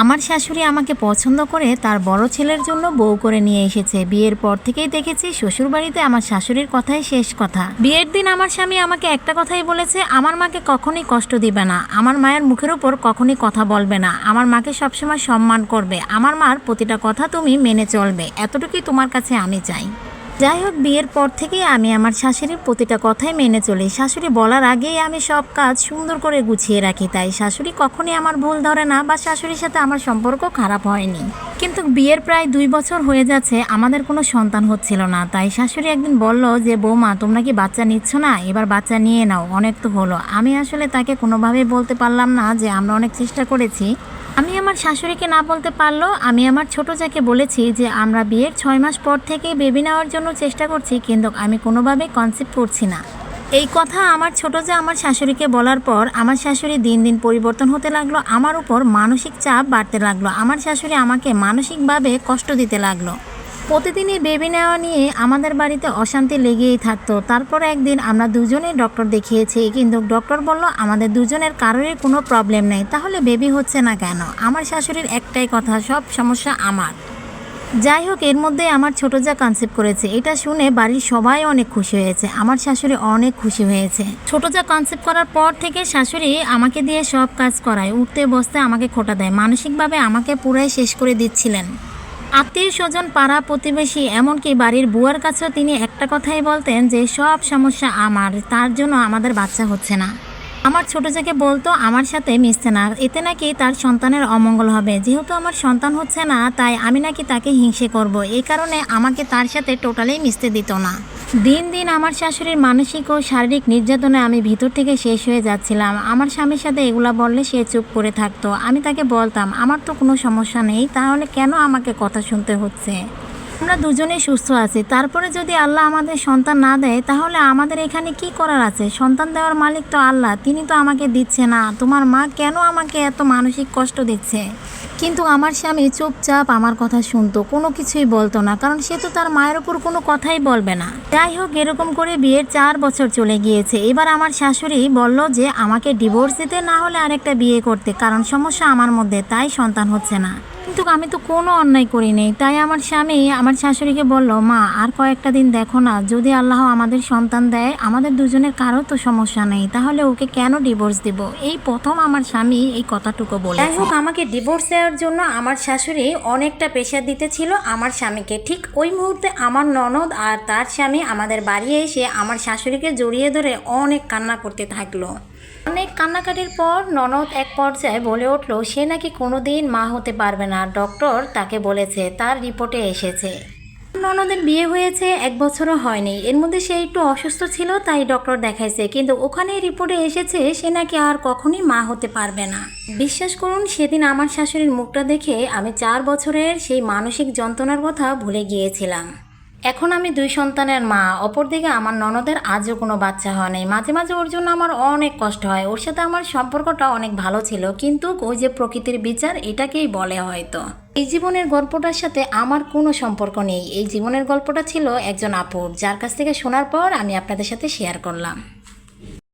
আমার শাশুড়ি আমাকে পছন্দ করে তার বড় ছেলের জন্য বউ করে নিয়ে এসেছে। বিয়ের পর থেকেই দেখেছি শ্বশুর বাড়িতে আমার শাশুড়ির কথাই শেষ কথা। বিয়ের দিন আমার স্বামী আমাকে একটা কথাই বলেছে, আমার মাকে কখনোই কষ্ট দিবে না। আমার মায়ের মুখের উপর কখনোই কথা বলবে না। আমার মাকে সবসময় সম্মান করবে। আমার মার প্রতিটা কথা তুমি মেনে চলবে। এতটুকুই তোমার কাছে আমি চাই। যাই হোক, বিয়ের পর থেকেই আমি আমার শাশুড়ির প্রতিটা কথাই মেনে চলি। শাশুড়ি বলার আগেই আমি সব কাজ সুন্দর করে গুছিয়ে রাখি, তাই শাশুড়ি কখনই আমার ভুল ধরে না বা শাশুড়ির সাথে আমার সম্পর্ক খারাপ হয়নি। কিন্তু বিয়ের প্রায় দুই বছর হয়ে যাচ্ছে, আমাদের কোনো সন্তান হচ্ছিল না। তাই শাশুড়ি একদিন বলল যে, বৌমা, তোমরা কি বাচ্চা নিচ্ছ না? এবার বাচ্চা নিয়ে নাও, অনেক তো হলো। আমি আসলে তাকে কোনোভাবেই বলতে পারলাম না যে, আমরা অনেক চেষ্টা করেছি আমি আমার শাশুড়িকে না বলতে পারল আমি আমার ছোট যাকে বলেছি যে, আমরা বিয়ের ছয় মাস পর থেকে বেবি নেওয়ার জন্য চেষ্টা করছি, কিন্তু আমি কোনোভাবে কনসেপ্ট করছি না। এই কথা আমার ছোট যে আমার শাশুড়িকে বলার পর আমার শাশুড়ি দিন দিন পরিবর্তন হতে লাগল, আমার উপর মানসিক চাপ বাড়তে লাগল, আমার শাশুড়ি আমাকে মানসিকভাবে কষ্ট দিতে লাগল। প্রতিদিনই বেবি নেওয়া নিয়ে আমাদের বাড়িতে অশান্তি লেগেই থাকতো। তারপর একদিন আমরা দুজনে ডক্টর দেখিয়েছি, কিন্তু ডক্টর বলল, আমাদের দুজনের কারোরই কোনো প্রবলেম নেই, তাহলে বেবি হচ্ছে না কেন? আমার শাশুড়ির একটাই কথা, সব সমস্যা আমার। যাই হোক, এর মধ্যে আমার ছোট যা কনসেপ্ট করেছে, এটা শুনে বাড়ির সবাই অনেক খুশি হয়েছে, আমার শাশুড়ি অনেক খুশি হয়েছে। ছোট যা কনসেপ্ট করার পর থেকে শাশুড়ি আমাকে দিয়ে সব কাজ করায়, উঠতে বসতে আমাকে খোটা দেয়, মানসিকভাবে আমাকে পুরাই শেষ করে দিচ্ছিলেন। আত্মীয় স্বজন পাড়া প্রতিবেশী, এমনকি বাড়ির বুয়ার কাছেও তিনি একটা কথাই বলতেন যে, সব সমস্যা আমার, তার জন্য আমাদের বাচ্চা হচ্ছে না। আমার ছোটো থেকে বলতো আমার সাথে মিশছে না, এতে নাকি তার সন্তানের অমঙ্গল হবে। যেহেতু আমার সন্তান হচ্ছে না, তাই আমি নাকি তাকে হিংসে করব। এই কারণে আমাকে তার সাথে টোটালি মিশতে দিত না। দিন দিন আমার শাশুড়ির মানসিক ও শারীরিক নির্যাতনে আমি ভিতর থেকে শেষ হয়ে যাচ্ছিলাম। আমার স্বামীর সাথে এগুলা বললে সে চুপ করে থাকতো। আমি তাকে বলতাম, আমার তো কোনো সমস্যা নেই, তাহলে কেন আমাকে কথা শুনতে হচ্ছে? আমরা দুজনেই সুস্থ আছি। তারপরে যদি আল্লাহ আমাদের সন্তান না দেয়, তাহলে আমাদের এখানে কি করার আছে? সন্তান দেওয়ার মালিক তো আল্লাহ, তিনি তো আমাকে দিচ্ছে না। তোমার মা কেন আমাকে এত মানসিক কষ্ট দিচ্ছে? কিন্তু আমার স্বামী চুপচাপ আমার কথা শুনতো, কোনো কিছুই বলতো না, কারণ সে তো তার মায়ের ওপর কোনো কথাই বলবে না। যাই হোক, এরকম করে বিয়ের চার বছর চলে গিয়েছে। এবার আমার শাশুড়ি বলল যে, আমাকে ডিভোর্স দিতে না হলে আরেকটা বিয়ে করতে, কারণ সমস্যা আমার মধ্যে, তাই সন্তান হচ্ছে না। কিন্তু আমি তো কোনো অন্যায় করি নেই। তাই আমার স্বামী আমার শাশুড়িকে বলল, মা, আর কয়েকটা দিন দেখো না, যদি আল্লাহ আমাদের সন্তান দেয়, আমাদের দুজনের কারও তো সমস্যা নেই, তাহলে ওকে কেন ডিভোর্স দিব? এই প্রথম আমার স্বামী এই কথাটুকু বলে যাই হোক, আমাকে ডিভোর্স দেওয়ার জন্য আমার শাশুড়ি অনেকটা প্রেশার দিতেছিল আমার স্বামীকে। ঠিক ওই মুহূর্তে আমার ননদ আর তার স্বামী আমাদের বাড়ি এসে আমার শাশুড়িকে জড়িয়ে ধরে অনেক কান্না করতে থাকল। অনেক কান্নাকাটির পর ননদ এক পর্যায়ে বলে উঠল, সে নাকি কোনোদিন মা হতে পারবে না। ডক্টর তাকে বলেছে, তার রিপোর্টে এসেছে। ননদের বিয়ে হয়েছে, এক বছরও হয়নি। এর মধ্যে সে একটু অসুস্থ ছিল, তাই ডক্টর দেখাইছে। কিন্তু ওখানে রিপোর্টে এসেছে, সে নাকি আর কখনই মা হতে পারবে না। বিশ্বাস করুন, সেদিন আমার শাশুড়ির মুখটা দেখে আমি চার বছরের সেই মানসিক যন্ত্রণার কথা ভুলে গিয়েছিলাম। এখন আমি দুই সন্তানের মা, অপরদিকে আমার ননদের আজও কোনো বাচ্চা হয় নাই। মাঝে মাঝে ওর জন্য আমার অনেক কষ্ট হয়। ওর সাথে আমার সম্পর্কটা অনেক ভালো ছিল। কিন্তু ওই যে প্রকৃতির বিচার, এটাকেই বলে হয়তো। এই জীবনের গল্পটার সাথে আমার কোনো সম্পর্ক নেই। এই জীবনের গল্পটা ছিল একজন আপুর যার কাছ থেকে শোনার পর আমি আপনাদের সাথে শেয়ার করলাম।